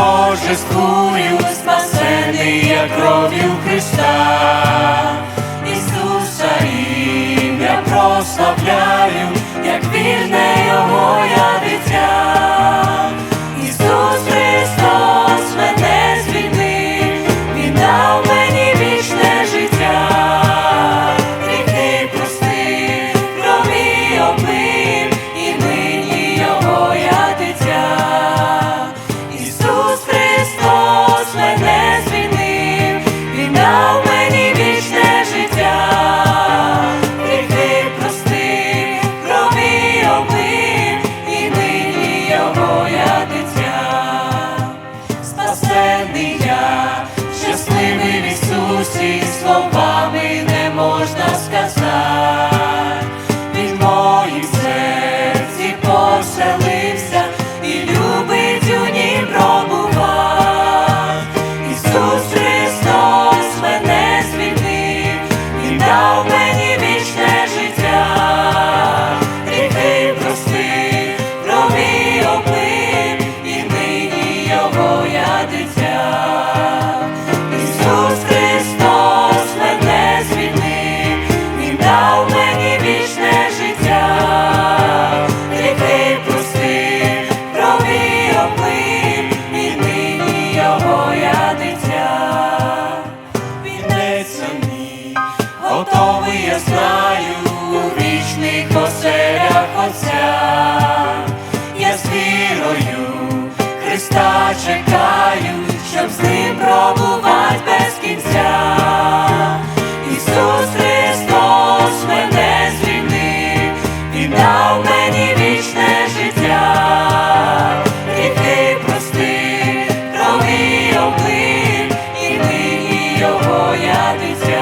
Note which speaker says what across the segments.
Speaker 1: торжествую, спасений я кров'ю Христа. Готовий я знаю у вічних оселях Отця, я з вірою Христа чекаю, щоб з ним пробувати без кінця. Ісус Христос мене звільнив, віддав мені вічне життя, ріки прости, крові облив, і нині його я дитя.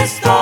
Speaker 1: Cristo.